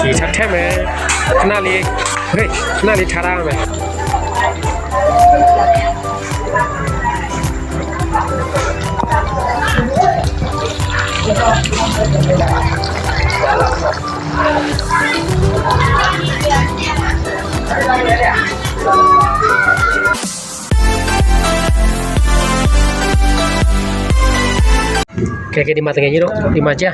สี่ชัดแท้ไหมขนาดเล็กเฮ้ยขนาดเล็กชาร่าไหมเကဲကဲဒီမှာတကယ်ကြီးတော့ဒီမှာကြာ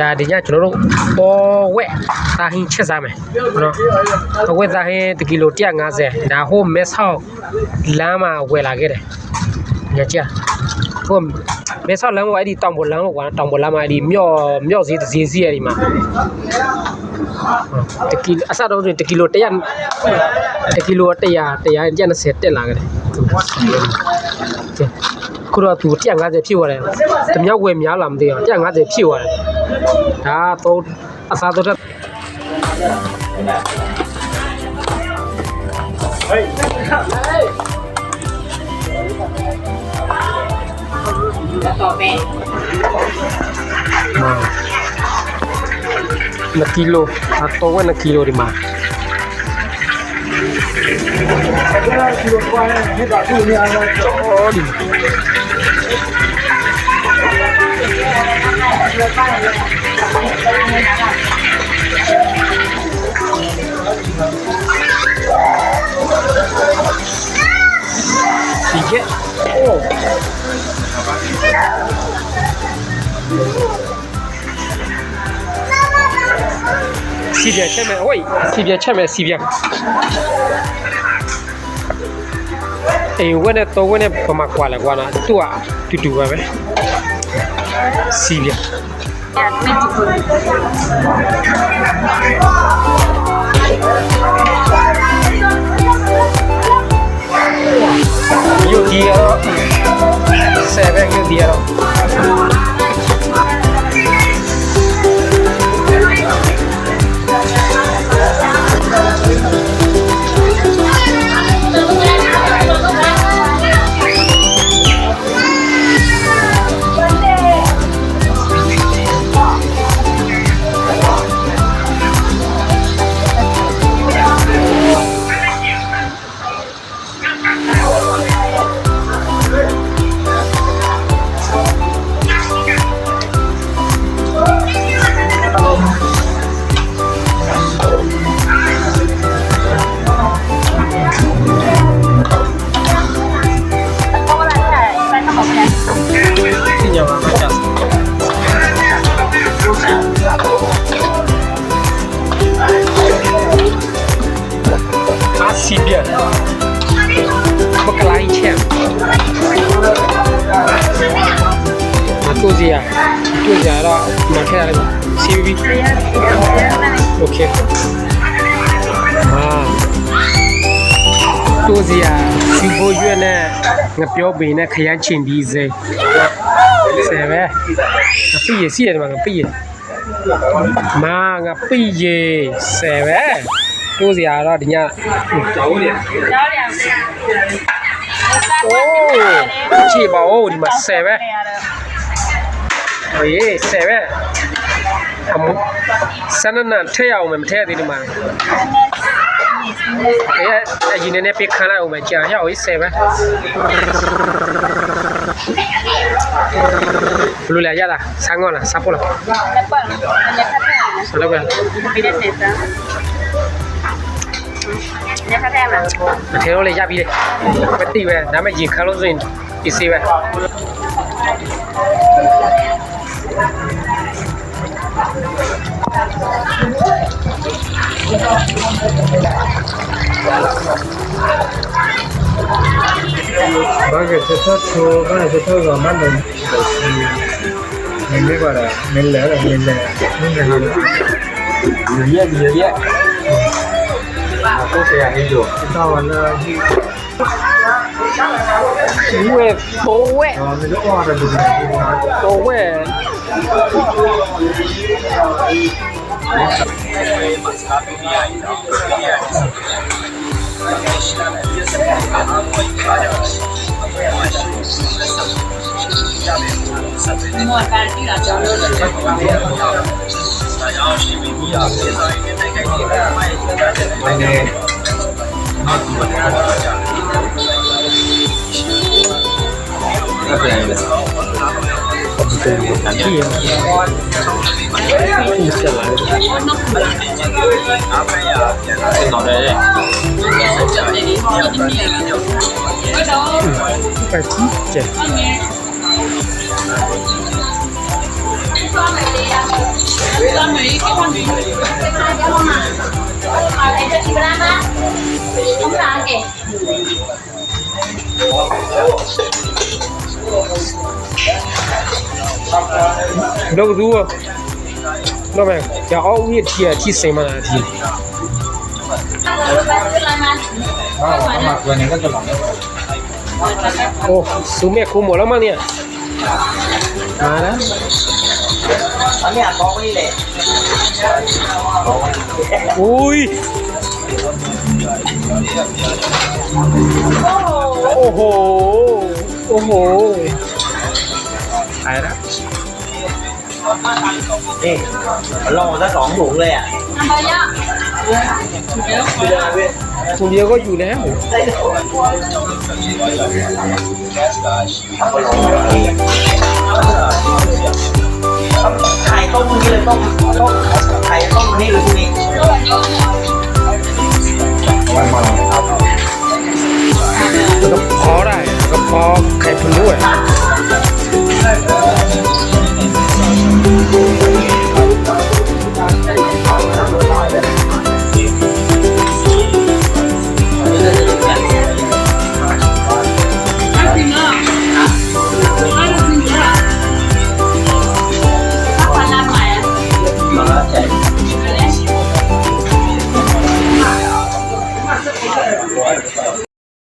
ဒါဒီညကျွန်တော်တို့ပေါ်ဝက်သားဟင်းချက်စားမယ်နော်အဝက်သားဟင်း1ကီလို150ဒါဟိုမဲဆောက်လမ်းမှာဝယ်လာခဲ့တယ်ညကြာဟိုမဲဆောက်လမ်းကအဲ့ဒီတောင်ပေါ်လမ်းကွာတောင်ပေါ်လမ်းမှာအဲ့ဒီမြော့မြော့ဈေးတစ်ဈေးစီးအဲ့ဒီမှာတကီအစတော့ဆို1ကီလို100 1ကီလို100 100 120တက်လာခဲ့တယ်ကဲ ခုတော့သူ150ဖြစ်သွားတယ်တမြောက်ဝယ်များလာမသိအောင်150ဖြစ်သွားတယ်ဒါတော့အစားတော့ဟေးတော့ပဲမကီလိုအတော့ဝယ်1ကီလိုဒီမှာ 我就是说，你把东西拿走。 စီပြန်ချက်မယ်ဟိုစီပြန်ချက်မယ်စီပြန်အေးဝက်နဲ့တော့ဝက်နဲ့ပမာကွာလာကွာနာသူ့ဟာတူတူပဲပဲစီပြန်ယုတ်ဒီရော7ယုတ်ဒီရော အာစီပြန်ဘကလိုင်းချက်မတူစီယာတူစီယာတော့မခဲရတယ်စီဘီโอเคအာတူစီယာစီဘိုရွက်နဲ့ငပြောပင်နဲ့ခရမ်းချင်ပြီးစေဆယ်ပဲငပိရစီရတယ်မှာငပိရမာငပိရဆယ်ပဲ တူစီယာတော့ဒီည แล้วอย่าง โอ้ချေပါဦးဒီမှာဆယ်ပဲဟေးဆယ်ပဲအမစနနထဲရအောင်မထဲရသေးဒီမှာအေးအရင်နဲ့ပြခန်းလိုက်အောင်မကြာရအောင်ဆယ်ပဲဘလူလာရလားဆန်းကောလားစပ်ပေါ်လား แล้วก็มันจะพัฒนา ဆိုတော့ပဲ ไม่ได้ အထဲတော့လေရပြီးတယ်မသိပဲဒါပေမဲ့ရေခါလို့ဆိုရင်ဒီစေးပဲဘာကစသတ်ချိုဘာစသတ်ကမန္တန်မင်းလေးပါလားမင်းလဲမင်းလဲမင်းလဲရရရရ 都是呀，很久，大碗的鱼。鱼味，多味。啊，那个蛙的就是多味。莫干净了，脏了。Money. Not money. ม่ยังไม่เสร็ม่อเลไม่เจ็ด con mấy cái con gì cái con mà cái chị Bram là kìa đâu du đâu mày cái ông nhiệt kia chi xây mà là gì. Ô, số mẹ cô mở lắm anh nhỉ à đó อันนี้กองนี่แหละอุ้ยโอ้โห โอ้โหไปแล้วนี่ลองซะสองถุงเลยอะคนเดียวก็อยู่แล้ว